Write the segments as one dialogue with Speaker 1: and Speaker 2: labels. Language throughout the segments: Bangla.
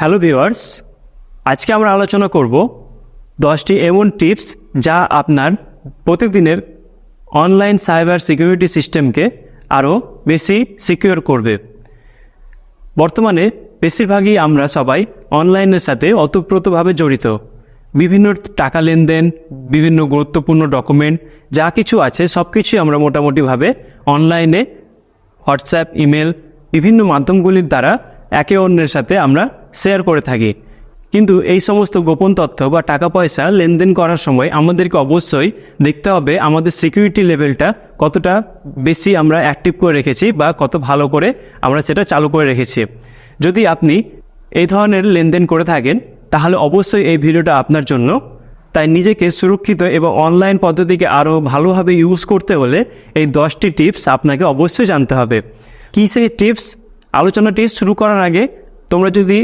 Speaker 1: হ্যালো ভিউয়ার্স, আজকে আমরা আলোচনা করব দশটি এমন টিপস যা আপনার প্রতিদিনের অনলাইন সাইবার সিকিউরিটি সিস্টেমকে আরও বেশি সিকিউর করবে। বর্তমানে বেশিরভাগই আমরা সবাই অনলাইনের সাথে ওতপ্রোতভাবে জড়িত। বিভিন্ন টাকা লেনদেন, বিভিন্ন গুরুত্বপূর্ণ ডকুমেন্ট, যা কিছু আছে সব কিছুই আমরা মোটামুটিভাবে অনলাইনে হোয়াটসঅ্যাপ, ইমেল, বিভিন্ন মাধ্যমগুলির দ্বারা একে অন্যের সাথে আমরা শেয়ার করে থাকি। কিন্তু এই সমস্ত গোপন তথ্য বা টাকা পয়সা লেনদেন করার সময় আমাদেরকে অবশ্যই দেখতে হবে আমাদের সিকিউরিটি লেভেলটা কতটা বেশি আমরা অ্যাক্টিভ করে রেখেছি বা কত ভালো করে আমরা সেটা চালু করে রেখেছি। যদি আপনি এই ধরনের লেনদেন করে থাকেন, তাহলে অবশ্যই এই ভিডিওটা আপনার জন্য। তাই নিজেকে সুরক্ষিত এবং অনলাইন পদ্ধতিকে আরও ভালোভাবে ইউজ করতে হলে এই দশটি টিপস আপনাকে অবশ্যই জানতে হবে। কী সেই টিপস আলোচনাটি শুরু করার আগে তোমরা যদি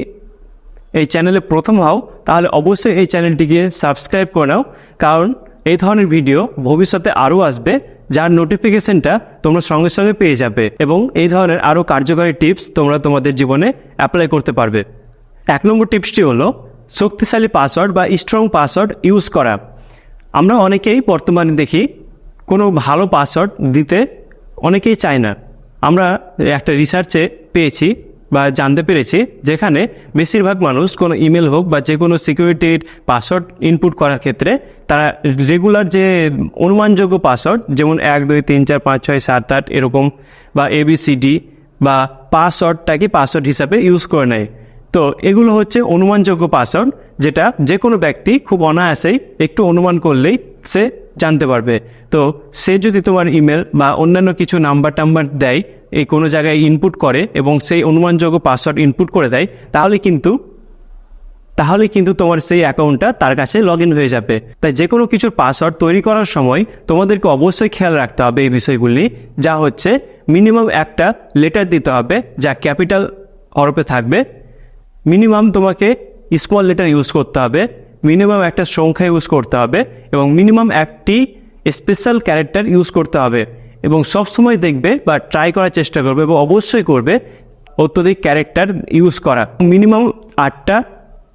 Speaker 1: এই চ্যানেলে প্রথম হও, তাহলে অবশ্যই এই চ্যানেলটিকে সাবস্ক্রাইব করে নাও, কারণ এই ধরনের ভিডিও ভবিষ্যতে আরও আসবে, যার নোটিফিকেশনটা তোমরা সঙ্গে সঙ্গে পেয়ে যাবে এবং এই ধরনের আরও কার্যকারী টিপস তোমরা তোমাদের জীবনে অ্যাপ্লাই করতে পারবে। এক নম্বর টিপসটি হলো, শক্তিশালী পাসওয়ার্ড বা স্ট্রং পাসওয়ার্ড ইউজ করা। আমরা অনেকেই বর্তমানে দেখি, কোনো ভালো পাসওয়ার্ড দিতে অনেকেই চায় না। আমরা একটা রিসার্চে পেয়েছি বা জানতে পেরেছি যেখানে বেশিরভাগ মানুষ কোনো ইমেল হোক বা যে কোনো সিকিউরিটির পাসওয়ার্ড ইনপুট করার ক্ষেত্রে তারা রেগুলার যে অনুমানযোগ্য পাসওয়ার্ড, যেমন এক, দুই, তিন, চার, পাঁচ, ছয়, সাত, আট এরকম বা এবিসিডি বা পাসওয়ার্ডটাকে পাসওয়ার্ড হিসাবে ইউজ করে নেয়। তো এগুলো হচ্ছে অনুমানযোগ্য পাসওয়ার্ড যেটা যে কোনো ব্যক্তি খুব অনায়াসেই একটু অনুমান করলেই সে জানতে পারবে। তো সে যদি তোমার ইমেল বা অন্যান্য কিছু নাম্বার টাম্বার দেয় এই কোনো জায়গায় ইনপুট করে এবং সেই অনুমানযোগ্য পাসওয়ার্ড ইনপুট করে দেয়, তাহলে কিন্তু তাহলে কিন্তু তোমার সেই অ্যাকাউন্টটা তার কাছে লগ হয়ে যাবে। তাই যে কোনো কিছুর পাসওয়ার্ড তৈরি করার সময় তোমাদেরকে অবশ্যই খেয়াল রাখতে হবে এই বিষয়গুলি, যা হচ্ছে মিনিমাম একটা লেটার দিতে হবে যা ক্যাপিটাল হরফে থাকবে। মিনিমাম তোমাকে স্মল লেটার ইউজ করতে হবে মিনিমাম একটা সংখ্যা ইউজ করতে হবে এবং মিনিমাম একটি স্পেশাল ক্যারেক্টার ইউজ করতে হবে। এবং সবসময় দেখবে বা ট্রাই করার চেষ্টা করবে এবং অবশ্যই করবে অত্যধিক ক্যারেক্টার ইউজ করা। মিনিমাম আটটা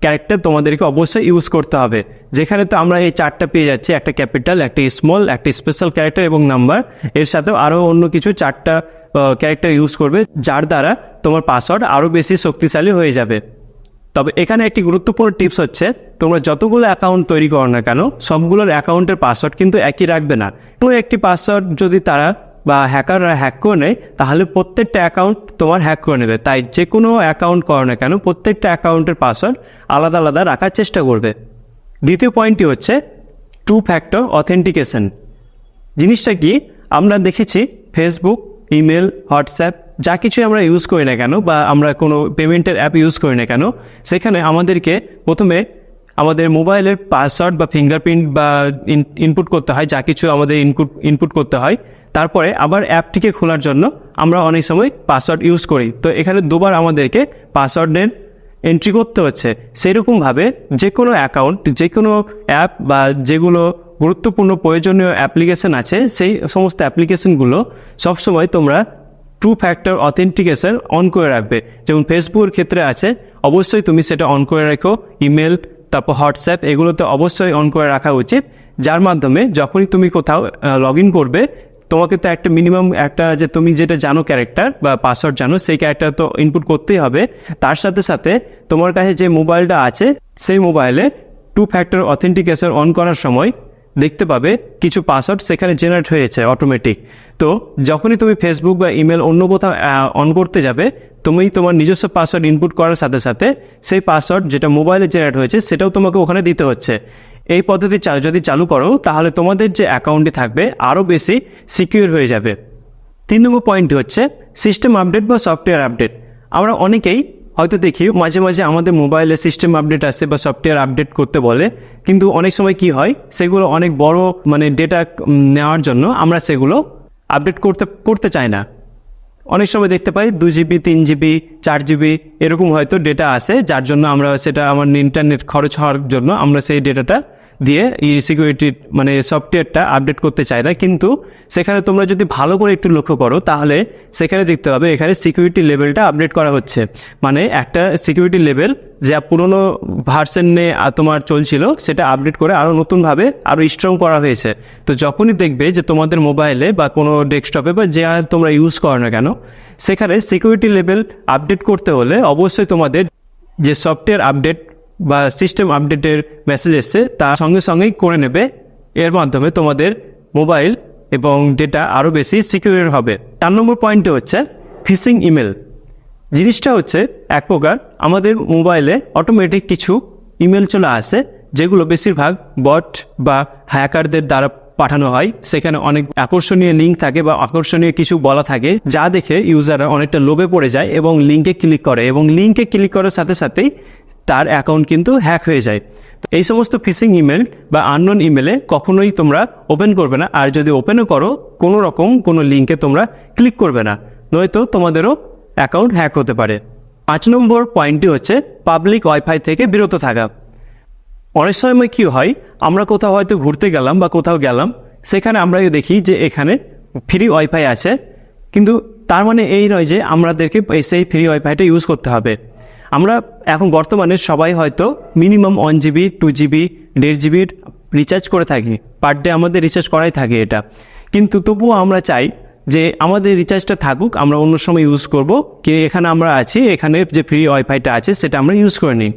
Speaker 1: ক্যারেক্টার তোমাদেরকে অবশ্যই ইউজ করতে হবে। যেখানে তো আমরা এই চারটা পেয়ে যাচ্ছি, একটা ক্যাপিটাল একটা স্মল একটা স্পেশাল ক্যারেক্টার এবং নাম্বার এর সাথেও আরও অন্য কিছু চারটা ক্যারেক্টার ইউজ করবে, যার দ্বারা তোমার পাসওয়ার্ড আরও বেশি শক্তিশালী হয়ে যাবে। তবে এখানে একটি গুরুত্বপূর্ণ টিপস হচ্ছে, তোমরা যতগুলো অ্যাকাউন্ট তৈরি করো না কেন, সবগুলোর অ্যাকাউন্টের পাসওয়ার্ড কিন্তু একই রাখবে না। কোনো একটি পাসওয়ার্ড যদি তারা বা হ্যাকাররা হ্যাক করে নেয়, তাহলে প্রত্যেকটা অ্যাকাউন্ট তোমার হ্যাক করে নেবে। তাই যে কোনো অ্যাকাউন্ট করো না কেন, প্রত্যেকটা অ্যাকাউন্টের পাসওয়ার্ড আলাদা আলাদা রাখার চেষ্টা করবে। দ্বিতীয় পয়েন্টটি হচ্ছে টু ফ্যাক্টর অথেন্টিকেশন জিনিসটা কি? আমরা দেখেছি ফেসবুক ইমেল হোয়াটসঅ্যাপ যা কিছু আমরা ইউজ করি না কেন বা আমরা কোনো পেমেন্টের অ্যাপ ইউজ করি না কেন, সেখানে আমাদেরকে প্রথমে আমাদের মোবাইলের পাসওয়ার্ড বা ফিঙ্গারপ্রিন্ট বা ইনপুট করতে হয়, যা কিছু আমাদের ইনপুট ইনপুট করতে হয়। তারপরে আবার অ্যাপটিকে খোলার জন্য আমরা অনেক সময় পাসওয়ার্ড ইউজ করি। তো এখানে দুবার আমাদেরকে পাসওয়ার্ডের এন্ট্রি করতে হচ্ছে। সেরকমভাবে যে কোনো অ্যাকাউন্ট যে কোনো অ্যাপ বা যেগুলো গুরুত্বপূর্ণ প্রয়োজনীয় অ্যাপ্লিকেশন আছে, সেই সমস্ত অ্যাপ্লিকেশনগুলো সবসময় তোমরা টু ফ্যাক্টর অথেন্টিকেশন অন করে রাখবে। যেমন ফেসবুকের ক্ষেত্রে আছে, অবশ্যই তুমি সেটা অন করে রাখো ইমেল তারপর হোয়াটসঅ্যাপ এগুলোতে অবশ্যই অন করে রাখা উচিত। যার মাধ্যমে যখনই তুমি কোথাও লগ ইন করবে, তোমাকে তো একটা মিনিমাম একটা যে তুমি যেটা জানো ক্যারেক্টার বা পাসওয়ার্ড জানো, সেই ক্যারেক্টার তো ইনপুট করতেই হবে। তার সাথে সাথে তোমার কাছে যে মোবাইলটা আছে, সেই মোবাইলে টু ফ্যাক্টর অথেন্টিকেশন অন করার সময় দেখতে পাবে কিছু পাসওয়ার্ড সেখানে জেনারেট হয়েছে অটোমেটিক তো যখনই তুমি ফেসবুক বা ইমেল অন্য কোথাও অন করতে যাবে, তুমি তোমার নিজস্ব পাসওয়ার্ড ইনপুট করার সাথে সাথে সেই পাসওয়ার্ড যেটা মোবাইলে জেনারেট হয়েছে, সেটাও তোমাকে ওখানে দিতে হচ্ছে। এই পদ্ধতি যদি চালু করো, তাহলে তোমাদের যে অ্যাকাউন্টটি থাকবে, আরও বেশি সিকিউর হয়ে যাবে। তিন নম্বর পয়েন্টটি হচ্ছে সিস্টেম আপডেট বা সফটওয়্যার আপডেট আমরা অনেকেই হয়তো দেখি মাঝে মাঝে আমাদের মোবাইলে সিস্টেম আপডেট আসে বা সফটওয়্যার আপডেট করতে বলে। কিন্তু অনেক সময় কি হয়, সেগুলো অনেক বড় মানে ডেটা নেওয়ার জন্য আমরা সেগুলো আপডেট করতে করতে চাই না। অনেক সময় দেখতে পাই দু জিবি তিন জিবি চার জিবি এরকম হয়তো ডেটা আসে, যার জন্য আমরা সেটা আমার ইন্টারনেট খরচ হওয়ার জন্য আমরা সেই ডেটাটা দিয়ে এই সিকিউরিটি মানে সফটওয়্যারটা আপডেট করতে চায় না। কিন্তু সেখানে তোমরা যদি ভালো করে একটু লক্ষ্য করো, তাহলে সেখানে দেখতে হবে এখানে সিকিউরিটি লেভেলটা আপডেট করা হচ্ছে। মানে একটা সিকিউরিটি লেভেল যা পুরনো ভার্সনে তোমার চলছিল, সেটা আপডেট করে আরও নতুনভাবে আরও স্ট্রং করা হয়েছে। তো যখনই দেখবে যে তোমাদের মোবাইলে বা কোনো ডেস্কটপে বা যে তোমরা ইউজ করো না কেন, সেখানে সিকিউরিটি লেভেল আপডেট করতে হলে অবশ্যই তোমাদের যে সফটওয়্যার আপডেট বা সিস্টেম আপডেটের মেসেজ এসছে তার সঙ্গে সঙ্গেই করে নেবে। এর মাধ্যমে তোমাদের মোবাইল এবং ডেটা আরও বেশি সিকিউর হবে। চার নম্বর পয়েন্টে হচ্ছে ফিসিং ইমেল জিনিসটা হচ্ছে এক প্রকার, আমাদের মোবাইলে অটোমেটিক কিছু ইমেল চলে আসে, যেগুলো বেশিরভাগ বট বা হ্যাকারদের দ্বারা পাঠানো হয়। সেখানে অনেক আকর্ষণীয় লিঙ্ক থাকে বা আকর্ষণীয় কিছু বলা থাকে, যা দেখে ইউজাররা অনেকটা লোভে পড়ে যায় এবং লিঙ্কে ক্লিক করে এবং লিঙ্কে ক্লিক করার সাথে সাথেই তার অ্যাকাউন্ট কিন্তু হ্যাক হয়ে যায়। এই সমস্ত ফিশিং ইমেল বা আননোন ইমেলে কখনোই তোমরা ওপেন করবে না। আর যদি ওপেনও করো, কোনো রকম কোনো লিঙ্কে তোমরা ক্লিক করবে না। নয়তো তোমাদেরও অ্যাকাউন্ট হ্যাক হতে পারে। পাঁচ নম্বর পয়েন্টটি হচ্ছে পাবলিক ওয়াইফাই থেকে বিরত থাকা। অনেক সময় কী হয়, আমরা কোথাও হয়তো ঘুরতে গেলাম বা কোথাও গেলাম, সেখানে আমরা দেখি যে এখানে ফ্রি ওয়াইফাই আছে। কিন্তু তার মানে এই নয় যে আমাদেরকে সেই ফ্রি ওয়াইফাইটা ইউজ করতে হবে। আমরা এখন বর্তমানে সবাই হয়তো minimum one GB two GB দেড় জিবির রিচার্জ করে থাকি। পার ডে আমাদের রিচার্জ করাই থাকে এটা। কিন্তু তবুও আমরা চাই যে আমাদের রিচার্জটা থাকুক, আমরা অন্য সময় ইউজ করব কি এখানে আমরা আছি, এখানে যে ফ্রি ওয়াইফাইটা আছে, সেটা আমরা ইউজ করে নিই।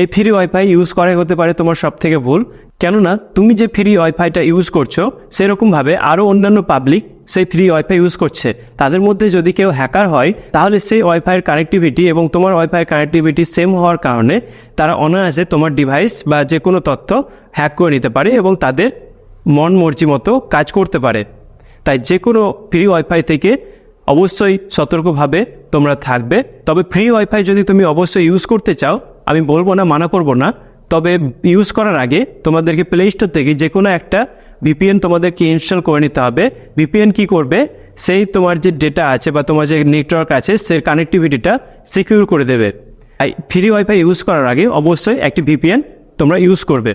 Speaker 1: এই ফ্রি ওয়াইফাই ইউজ করাই হতে পারে তোমার সব থেকে ভুল। কেননা, তুমি যে ফ্রি ওয়াইফাইটা ইউজ করছ সেরকমভাবে আরও অন্যান্য পাবলিক সেই ফ্রি ওয়াইফাই ইউজ করছে। তাদের মধ্যে যদি কেউ হ্যাকার হয়, তাহলে সেই ওয়াইফাইয়ের কানেক্টিভিটি এবং তোমার ওয়াইফাইয়ের কানেক্টিভিটি সেম হওয়ার কারণে তারা অনায়াসে তোমার ডিভাইস বা যে কোনো তথ্য হ্যাক করে নিতে পারে এবং তাদের মন মর্জি মতো কাজ করতে পারে। তাই যে কোনো ফ্রি ওয়াইফাই থেকে অবশ্যই সতর্কভাবে তোমরা থাকবে। তবে ফ্রি ওয়াইফাই যদি তুমি অবশ্যই ইউজ করতে চাও আমি বলব না, মানা করব না, তবে ইউজ করার আগে তোমাদেরকে প্লে স্টোর থেকে যে কোনো একটা ভিপিএন তোমাদেরকে ইনস্টল করে নিতে হবে। ভিপিএন কি করবে? সেই তোমার যে ডেটা আছে বা তোমার যে নেটওয়ার্ক আছে সে কানেক্টিভিটিটা সিকিউর করে দেবে। তাই ফ্রি ওয়াইফাই ইউজ করার আগে অবশ্যই একটি ভিপিএন তোমরা ইউজ করবে।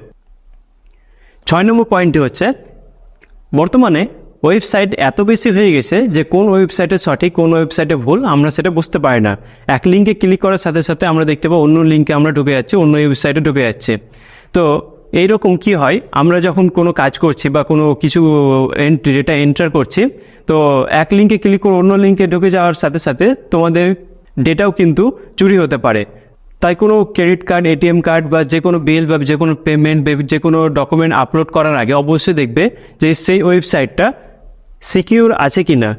Speaker 1: ছয় নম্বর পয়েন্টটি হচ্ছে, বর্তমানে ওয়েবসাইট এত বেশি হয়ে গেছে যে কোন ওয়েবসাইটে সঠিক, কোন ওয়েবসাইটে ভুল, আমরা সেটা বুঝতে পারি না। এক লিঙ্কে ক্লিক করার সাথে সাথে আমরা দেখতে পাবো অন্য লিঙ্কে আমরা ঢুকে যাচ্ছি, অন্য ওয়েবসাইটে ঢুকে যাচ্ছে। তো এইরকম কি হয়? আমরা যখন কোনো কাজ করছি বা কোনো কিছু ডেটা এন্টার করছি, তো এক লিঙ্কে ক্লিক করে অন্য লিঙ্কে ঢুকে যাওয়ার সাথে সাথে তোমাদের ডেটাও কিন্তু চুরি হতে পারে। তাই কোনো ক্রেডিট কার্ড এটিএম কার্ড বা যে কোনো বিল বা যে কোনো পেমেন্ট যে কোনো ডকুমেন্ট আপলোড করার আগে অবশ্যই দেখবে যে সেই ওয়েবসাইটটা সিকিউর আছে কি না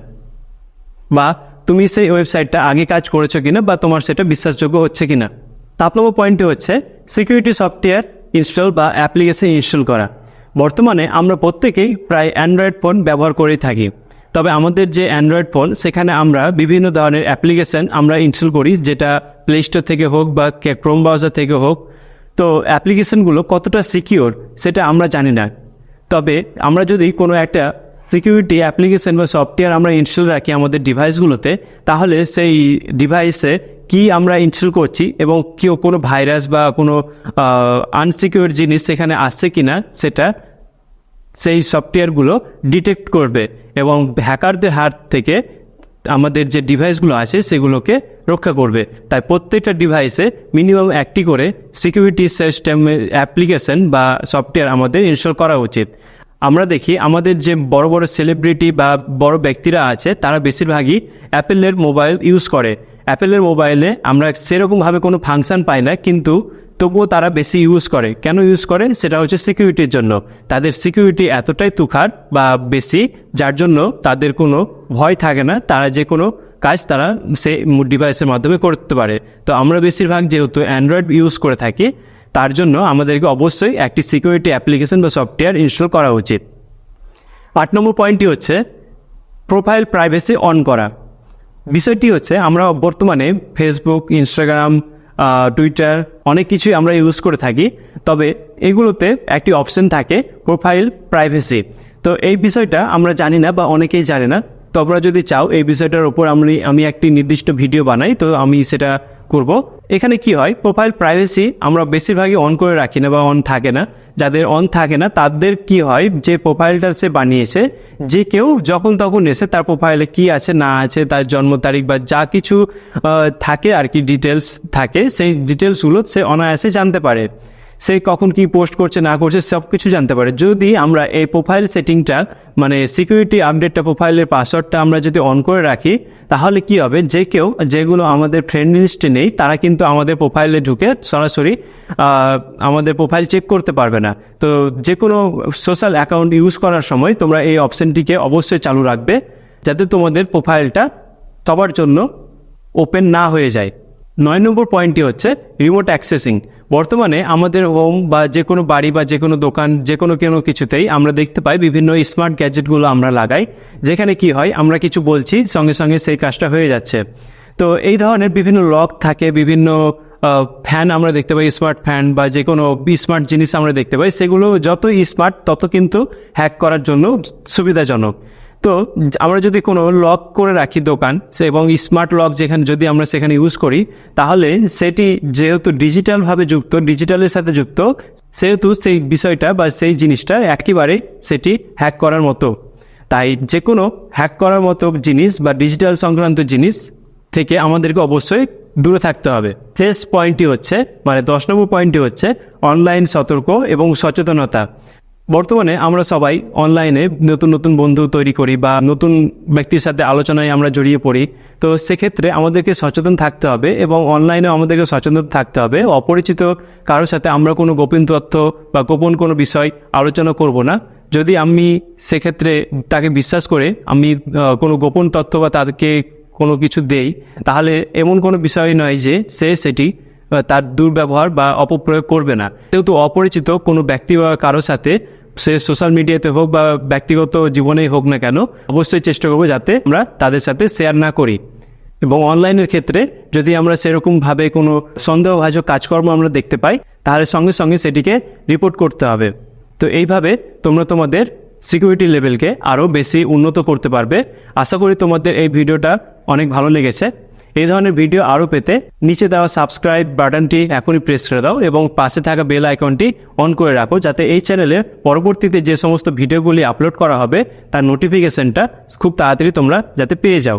Speaker 1: বা তুমি সেই ওয়েবসাইটটা আগে কাজ করেছ কিনা বা তোমার সেটা বিশ্বাসযোগ্য হচ্ছে কিনা? সাত নম্বর পয়েন্টটি হচ্ছে সিকিউরিটি সফটওয়্যার ইনস্টল বা অ্যাপ্লিকেশন ইনস্টল করা। বর্তমানে আমরা প্রত্যেকেই প্রায় অ্যান্ড্রয়েড ফোন ব্যবহার করেই থাকি। তবে আমাদের যে অ্যান্ড্রয়েড ফোন সেখানে আমরা বিভিন্ন ধরনের অ্যাপ্লিকেশন আমরা ইনস্টল করি, যেটা প্লে স্টোর থেকে হোক বা ক্রোম ব্রাউজার থেকে হোক। তো অ্যাপ্লিকেশনগুলো কতটা সিকিওর সেটা আমরা জানি না। তবে আমরা যদি কোনো একটা সিকিউরিটি অ্যাপ্লিকেশন বা সফটওয়্যার আমরা ইনস্টল রাখি আমাদের ডিভাইসগুলোতে তাহলে সেই ডিভাইসে কি আমরা ইনস্টল করছি এবং কেউ কোনো ভাইরাস বা কোনো আনসিকিউর জিনিস সেখানে আসছে কি না সেটা সেই সফটওয়্যারগুলো ডিটেক্ট করবে এবং হ্যাকারদের হাত থেকে আমাদের যে ডিভাইসগুলো আছে, সেগুলোকে রক্ষা করবে। তাই প্রত্যেকটা ডিভাইসে মিনিমাম একটি করে সিকিউরিটি সিস্টেম অ্যাপ্লিকেশন বা সফটওয়্যার আমাদের ইনস্টল করা উচিত। আমরা দেখি, আমাদের যে বড় বড় সেলিব্রিটি বা বড় ব্যক্তিরা আছে, তারা বেশিরভাগই অ্যাপেলের মোবাইল ইউজ করে। অ্যাপেলের মোবাইলে আমরা সেরকমভাবে কোনো ফাংশন পাই না, কিন্তু তবুও তারা বেশি ইউজ করে। কেন ইউজ করে? সেটা হচ্ছে সিকিউরিটির জন্য। তাদের সিকিউরিটি এতটাই তুখার বা বেশি, যার জন্য তাদের কোনো ভয় থাকে না। তারা যে কোনো কাজ তারা সে ডিভাইসের মাধ্যমে করতে পারে। তো আমরা বেশিরভাগ যেহেতু অ্যান্ড্রয়েড ইউজ করে থাকি, তার জন্য আমাদেরকে অবশ্যই একটি সিকিউরিটি অ্যাপ্লিকেশন বা সফটওয়্যার ইনস্টল করা উচিত। আট নম্বর পয়েন্টটি হচ্ছে প্রোফাইল প্রাইভেসি অন করা। বিষয়টি হচ্ছে আমরা বর্তমানে ফেসবুক ইনস্টাগ্রাম টুইটার অনেক কিছুই আমরা ইউজ করে থাকি। তবে এগুলোতে একটি অপশন থাকে প্রোফাইল প্রাইভেসি তো এই বিষয়টা আমরা জানি না বা অনেকেই জানে না। তোমরা যদি চাও, এই বিষয়টার ওপর আমি আমি একটি নির্দিষ্ট ভিডিও বানাই, তো আমি সেটা করব। এখানে কি হয়? প্রোফাইল প্রাইভেসি আমরা বেশিরভাগই অন করে রাখি না বা অন থাকে না। যাদের অন থাকে না, তাদের কি হয়? যে প্রোফাইলটা সে বানিয়েছে, যে কেউ যখন তখন এসে তার প্রোফাইলে কি আছে, না আছে, তার জন্ম তারিখ বা যা কিছু থাকে আর কি ডিটেলস থাকে, সেই ডিটেলসগুলো সে অনায়াসে জানতে পারে। সে কখন কি পোস্ট করছে, না করছে সব কিছু জানতে পারে। যদি আমরা এই প্রোফাইল সেটিংটা মানে সিকিউরিটি আপডেটটা প্রোফাইলের পাসওয়ার্ডটা আমরা যদি অন করে রাখি, তাহলে কি হবে? যে কেউ, যেগুলো আমাদের ফ্রেন্ড লিস্টে নেই, তারা কিন্তু আমাদের প্রোফাইলে ঢুকে সরাসরি আমাদের প্রোফাইল চেক করতে পারবে না। তো যে কোনো সোশ্যাল অ্যাকাউন্ট ইউজ করার সময় তোমরা এই অপশনটিকে অবশ্যই চালু রাখবে, যাতে তোমাদের প্রোফাইলটা সবার জন্য ওপেন না হয়ে যায়। নয় নম্বর পয়েন্টটি হচ্ছে রিমোট অ্যাক্সেসিং বর্তমানে আমাদের হোম বা যে কোনো বাড়ি বা যে কোনো দোকান, যে কোনো কোনো কিছুতেই আমরা দেখতে পাই বিভিন্ন স্মার্ট গ্যাজেটগুলো আমরা লাগাই। যেখানে কি হয়, আমরা কিছু বলছি, সঙ্গে সঙ্গে সেই কাজটা হয়ে যাচ্ছে। তো এই ধরনের বিভিন্ন লক থাকে, বিভিন্ন ফ্যান আমরা দেখতে পাই স্মার্ট ফ্যান বা যে কোনো স্মার্ট জিনিস আমরা দেখতে পাই, সেগুলো যত স্মার্ট তত কিন্তু হ্যাক করার জন্য সুবিধাজনক। তো আমরা যদি কোনো লক করে রাখি দোকান, সে এবং স্মার্ট লক যেখানে যদি আমরা সেখানে ইউজ করি, তাহলে সেটি যেহেতু ডিজিটালভাবে যুক্ত ডিজিটালের সাথে যুক্ত, সেহেতু সেই বিষয়টা বা সেই জিনিসটা একেবারে সেটি হ্যাক করার মতো। তাই যে কোনো হ্যাক করার মতো জিনিস বা ডিজিটাল সংক্রান্ত জিনিস থেকে আমাদেরকে অবশ্যই দূরে থাকতে হবে। শেষ পয়েন্টটি হচ্ছে মানে দশ নম্বর পয়েন্টটি হচ্ছে অনলাইন সতর্ক এবং সচেতনতা। বর্তমানে আমরা সবাই অনলাইনে নতুন নতুন বন্ধু তৈরি করি বা নতুন ব্যক্তির সাথে আলোচনায় আমরা জড়িয়ে পড়ি। তো সেক্ষেত্রে আমাদেরকে সচেতন থাকতে হবে এবং অনলাইনে আমাদেরকে সচেতন থাকতে হবে। অপরিচিত কারোর সাথে আমরা কোনো গোপন তথ্য বা গোপন কোনো বিষয় আলোচনা করব না। যদি আমি সেক্ষেত্রে তাকে বিশ্বাস করে আমি কোনো গোপন তথ্য বা তাদেরকে কোনো কিছু দেই, তাহলে এমন কোনো বিষয় নয় যে সে সেটি তার দুর্ব্যবহার বা অপপ্রয়োগ করবে না। যেহেতু অপরিচিত কোনো ব্যক্তি বা কারোর সাথে সে সোশ্যাল মিডিয়াতে হোক বা ব্যক্তিগত জীবনেই হোক না কেন, অবশ্যই চেষ্টা করব যাতে আমরা তাদের সাথে শেয়ার না করি। এবং অনলাইনের ক্ষেত্রে যদি আমরা সেরকমভাবে কোনো সন্দেহভাজক কাজকর্ম আমরা দেখতে পাই, তাহলে সঙ্গে সঙ্গে সেটিকে রিপোর্ট করতে হবে। তো এইভাবে তোমরা তোমাদের সিকিউরিটি লেভেলকে আরও বেশি উন্নত করতে পারবে। আশা করি তোমাদের এই ভিডিওটা অনেক ভালো লেগেছে। এই ধরনের ভিডিও আরও পেতে নিচে দেওয়া সাবস্ক্রাইব বাটনটি এখনই প্রেস করে দাও এবং পাশে থাকা বেল আইকনটি অন করে রাখো যাতে এই চ্যানেলে পরবর্তীতে যে সমস্ত ভিডিওগুলি আপলোড করা হবে, তার নোটিফিকেশনটা খুব তাড়াতাড়ি তোমরা যাতে পেয়ে যাও।